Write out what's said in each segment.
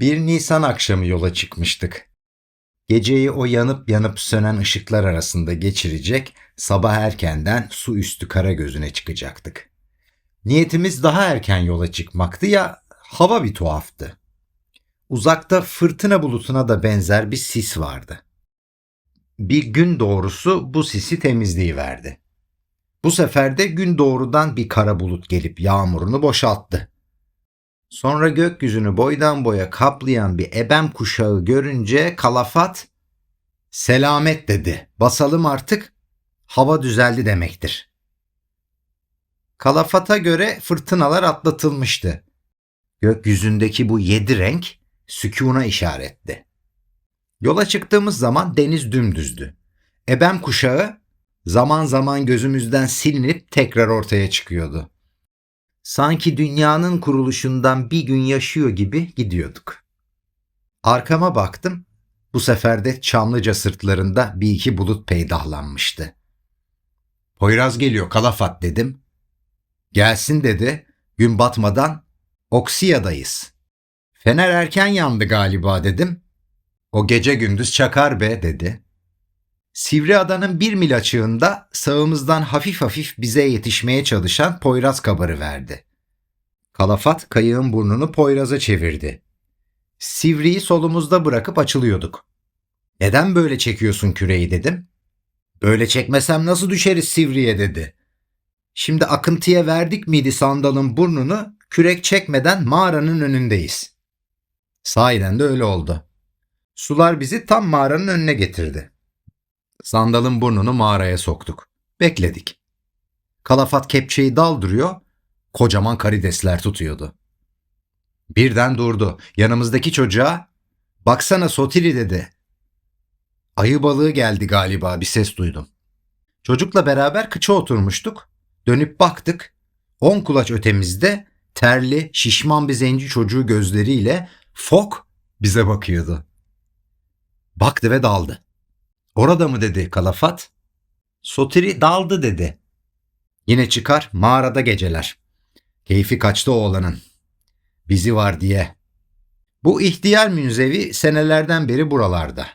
Bir Nisan akşamı yola çıkmıştık. Geceyi o yanıp yanıp sönen ışıklar arasında geçirecek, sabah erkenden su üstü kara gözüne çıkacaktık. Niyetimiz daha erken yola çıkmaktı ya hava bir tuhaftı. Uzakta fırtına bulutuna da benzer bir sis vardı. Bir gün doğrusu bu sisi temizleyiverdi. Bu sefer de gün doğrudan bir kara bulut gelip yağmurunu boşalttı. Sonra gökyüzünü boydan boya kaplayan bir ebem kuşağı görünce kalafat selamet dedi. Basalım artık hava düzeldi demektir. Kalafata göre fırtınalar atlatılmıştı. Gökyüzündeki bu yedi renk sükuna işaretti. Yola çıktığımız zaman deniz dümdüzdü. Ebem kuşağı zaman zaman gözümüzden silinip tekrar ortaya çıkıyordu. Sanki dünyanın kuruluşundan bir gün yaşıyor gibi gidiyorduk. Arkama baktım. Bu sefer de Çamlıca sırtlarında bir iki bulut peydahlanmıştı. Poyraz geliyor kalafat dedim. Gelsin dedi. Gün batmadan Oksiya'dayız. Fener erken yandı galiba dedim. O gece gündüz çakar be dedi. Sivriada'nın bir mil açığında sağımızdan hafif hafif bize yetişmeye çalışan Poyraz kabarı verdi. Kalafat kayığın burnunu Poyraz'a çevirdi. Sivri'yi solumuzda bırakıp açılıyorduk. Neden böyle çekiyorsun küreği dedim. Böyle çekmesem nasıl düşeriz Sivri'ye dedi. Şimdi akıntıya verdik miydi sandalın burnunu kürek çekmeden mağaranın önündeyiz. Sahiden de öyle oldu. Sular bizi tam mağaranın önüne getirdi. Sandalın burnunu mağaraya soktuk. Bekledik. Kalafat kepçeyi daldırıyor, kocaman karidesler tutuyordu. Birden durdu. Yanımızdaki çocuğa baksana Sotiri dedi. Ayı balığı geldi galiba bir ses duydum. Çocukla beraber kıça oturmuştuk. Dönüp baktık. On kulaç ötemizde terli, şişman bir zenci çocuğu gözleriyle fok bize bakıyordu. Baktı ve daldı. Orada mı dedi kalafat? Sotiri daldı dedi. Yine çıkar mağarada geceler. Keyfi kaçtı oğlanın. Bizi var diye. Bu ihtiyar münzevi senelerden beri buralarda.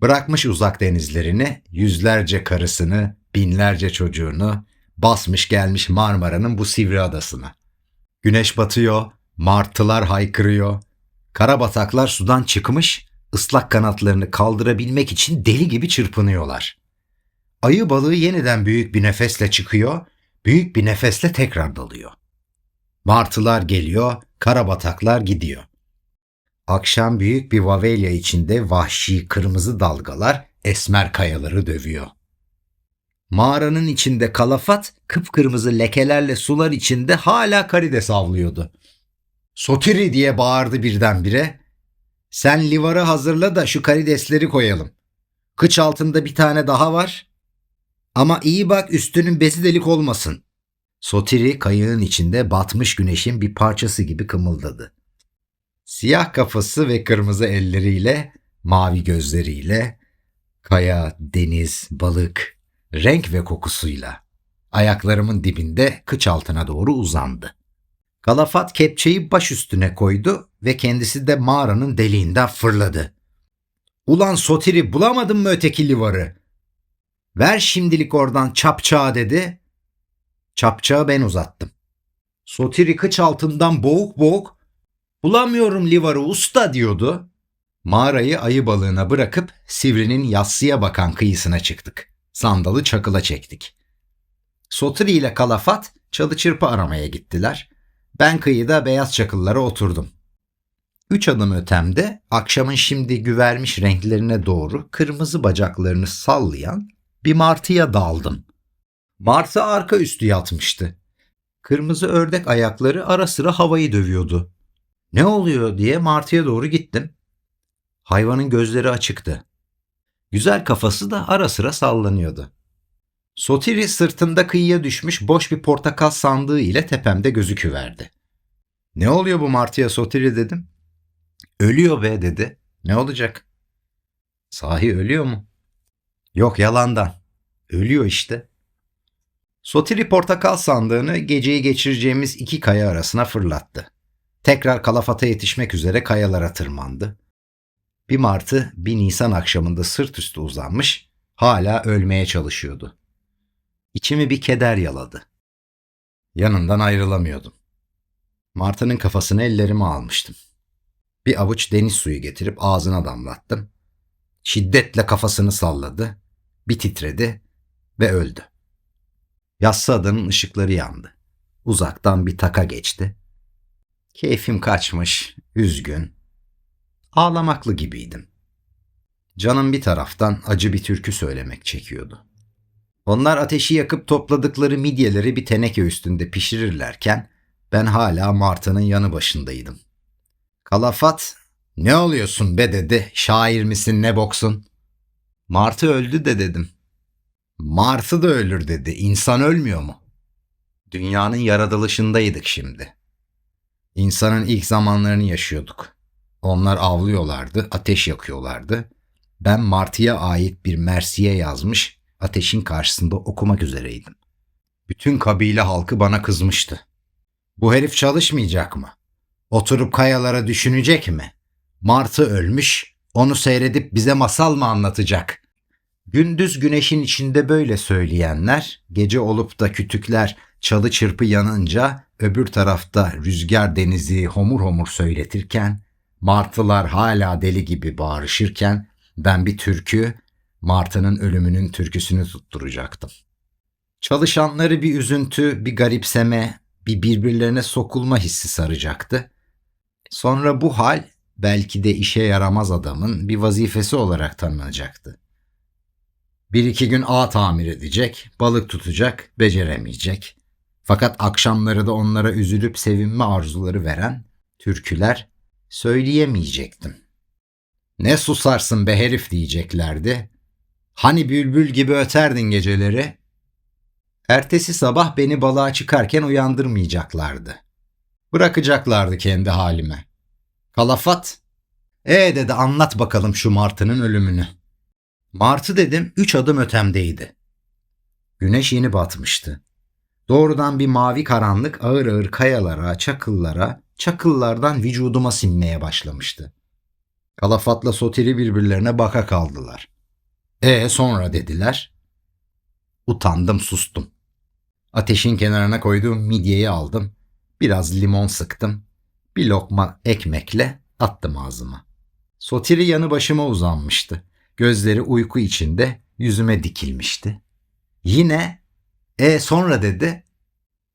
Bırakmış uzak denizlerini, yüzlerce karısını, binlerce çocuğunu, basmış gelmiş Marmara'nın bu sivri adasına. Güneş batıyor, martılar haykırıyor, karabataklar sudan çıkmış, ıslak kanatlarını kaldırabilmek için deli gibi çırpınıyorlar. Ayı balığı yeniden büyük bir nefesle çıkıyor, büyük bir nefesle tekrar dalıyor. Martılar geliyor, karabataklar gidiyor. Akşam büyük bir vavelya içinde vahşi kırmızı dalgalar esmer kayaları dövüyor. Mağaranın içinde kalafat kıpkırmızı lekelerle sular içinde hala karides avlıyordu. Sotiri diye bağırdı birdenbire. Sen livarı hazırla da şu karidesleri koyalım. Kıç altında bir tane daha var. Ama iyi bak üstünün besi delik olmasın. Sotiri kayığın içinde batmış güneşin bir parçası gibi kımıldadı. Siyah kafası ve kırmızı elleriyle, mavi gözleriyle, kaya, deniz, balık, renk ve kokusuyla ayaklarımın dibinde kıç altına doğru uzandı. Galafat kepçeyi baş üstüne koydu ve kendisi de mağaranın deliğinden fırladı. Ulan Sotiri bulamadın mı öteki livarı? Ver şimdilik oradan çapçağı dedi. Çapçağı ben uzattım. Sotiri kıç altından boğuk boğuk bulamıyorum livarı usta diyordu. Mağarayı ayı balığına bırakıp Sivri'nin yassıya bakan kıyısına çıktık. Sandalı çakıla çektik. Sotiri ile Kalafat çalı çırpı aramaya gittiler. Ben kıyıda beyaz çakıllara oturdum. Üç adım ötemde akşamın şimdi güvermiş renklerine doğru kırmızı bacaklarını sallayan bir martıya daldım. Martı arka üstü yatmıştı. Kırmızı ördek ayakları ara sıra havayı dövüyordu. Ne oluyor diye martıya doğru gittim. Hayvanın gözleri açıktı. Güzel kafası da ara sıra sallanıyordu. Sotiri sırtında kıyıya düşmüş boş bir portakal sandığı ile tepemde gözüküverdi. Ne oluyor bu martıya Sotiri dedim. Ölüyor be dedi. Ne olacak? Sahi ölüyor mu? Yok yalandan. Ölüyor işte. Sotiri portakal sandığını geceyi geçireceğimiz iki kaya arasına fırlattı. Tekrar Kalafat'a yetişmek üzere kayalara tırmandı. Bir martı bir Nisan akşamında sırt üstü uzanmış, hala ölmeye çalışıyordu. İçimi bir keder yaladı. Yanından ayrılamıyordum. Martının kafasını ellerime almıştım. Bir avuç deniz suyu getirip ağzına damlattım. Şiddetle kafasını salladı, bir titredi ve öldü. Yassı adanın ışıkları yandı. Uzaktan bir taka geçti. Keyfim kaçmış, üzgün. Ağlamaklı gibiydim. Canım bir taraftan acı bir türkü söylemek çekiyordu. Onlar ateşi yakıp topladıkları midyeleri bir teneke üstünde pişirirlerken ben hala Martı'nın yanı başındaydım. Kalafat, ne oluyorsun be dedi, şair misin ne boksun? Martı öldü de dedim. Martı da ölür dedi, insan ölmüyor mu? Dünyanın yaratılışındaydık şimdi. İnsanın ilk zamanlarını yaşıyorduk. Onlar avlıyorlardı, ateş yakıyorlardı. Ben Martı'ya ait bir mersiye yazmış, ateşin karşısında okumak üzereydim. Bütün kabile halkı bana kızmıştı. Bu herif çalışmayacak mı? Oturup kayalara düşünecek mi? Martı ölmüş, onu seyredip bize masal mı anlatacak? Gündüz güneşin içinde böyle söyleyenler, gece olup da kütükler çalı çırpı yanınca öbür tarafta rüzgar denizi homur homur söyletirken, martılar hala deli gibi bağırışırken ben bir türkü, martının ölümünün türküsünü tutturacaktım. Çalışanları bir üzüntü, bir garipseme, bir birbirlerine sokulma hissi saracaktı. Sonra bu hal belki de işe yaramaz adamın bir vazifesi olarak tanınacaktı. Bir iki gün ağ tamir edecek, balık tutacak, beceremeyecek. Fakat akşamları da onlara üzülüp sevinme arzuları veren türküler söyleyemeyecektim. Ne susarsın be herif diyeceklerdi. Hani bülbül gibi öterdin geceleri. Ertesi sabah beni balığa çıkarken uyandırmayacaklardı. Bırakacaklardı kendi halime. Kalafat, e dedi anlat bakalım şu martının ölümünü. Martı dedim üç adım ötemdeydi. Güneş yeni batmıştı. Doğrudan bir mavi karanlık ağır ağır kayalara, çakıllara, çakıllardan vücuduma sinmeye başlamıştı. Kalafatla Sotiri birbirlerine baka kaldılar. E sonra dediler. Utandım sustum. Ateşin kenarına koyduğum midyeyi aldım. Biraz limon sıktım. Bir lokma ekmekle attım ağzıma. Sotiri yanı başıma uzanmıştı. Gözleri uyku içinde yüzüme dikilmişti. Yine e sonra dedi.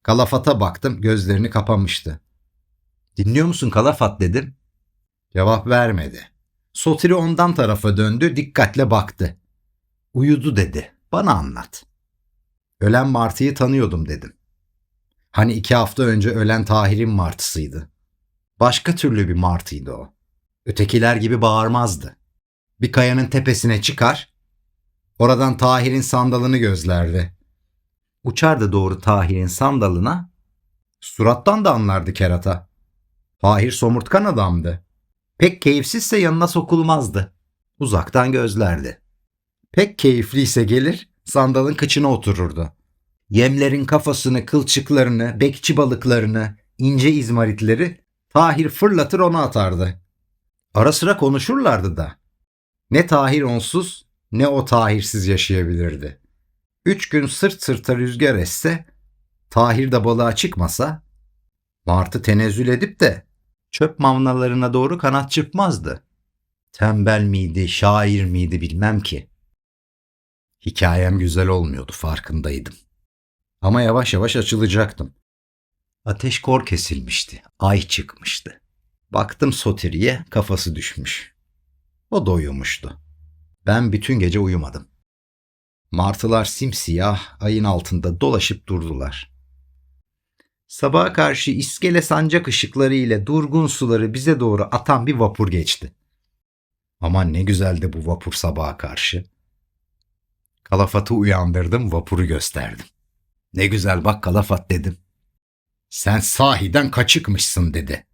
Kalafat'a baktım gözlerini kapamıştı. Dinliyor musun Kalafat dedim. Cevap vermedi. Sotiri ondan tarafa döndü dikkatle baktı. Uyudu dedi. Bana anlat. Ölen martıyı tanıyordum dedim. Hani iki hafta önce ölen Tahir'in martısıydı. Başka türlü bir martıydı o. Ötekiler gibi bağırmazdı. Bir kayanın tepesine çıkar, oradan Tahir'in sandalını gözlerdi. Uçardı doğru Tahir'in sandalına, surattan da anlardı kerata. Tahir somurtkan adamdı. Pek keyifsizse yanına sokulmazdı. Uzaktan gözlerdi. Pek keyifliyse gelir, sandalın kıçına otururdu. Yemlerin kafasını, kılçıklarını, bekçi balıklarını, ince izmaritleri Tahir fırlatır ona atardı. Ara sıra konuşurlardı da. Ne Tahir onsuz ne o Tahirsiz yaşayabilirdi. Üç gün sırt sırta rüzgar esse, Tahir de balığa çıkmasa, Martı tenezzül edip de çöp mavnalarına doğru kanat çırpmazdı. Tembel miydi, şair miydi bilmem ki. Hikayem güzel olmuyordu farkındaydım. Ama yavaş yavaş açılacaktım. Ateş kor kesilmişti. Ay çıkmıştı. Baktım Sotiri'ye kafası düşmüş. O da uyumuştu. Ben bütün gece uyumadım. Martılar simsiyah ayın altında dolaşıp durdular. Sabaha karşı iskele sancak ışıkları ile durgun suları bize doğru atan bir vapur geçti. Aman ne güzeldi bu vapur sabaha karşı. Kalafat'ı uyandırdım, vapuru gösterdim. Ne güzel bak Kalafat dedim. Sen sahiden kaçıkmışsın dedi.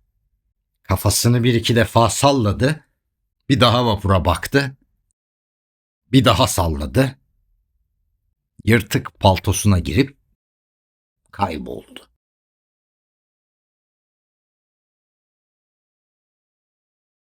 Kafasını bir iki defa salladı. Bir daha vapura baktı. Bir daha salladı. Yırtık paltosuna girip kayboldu.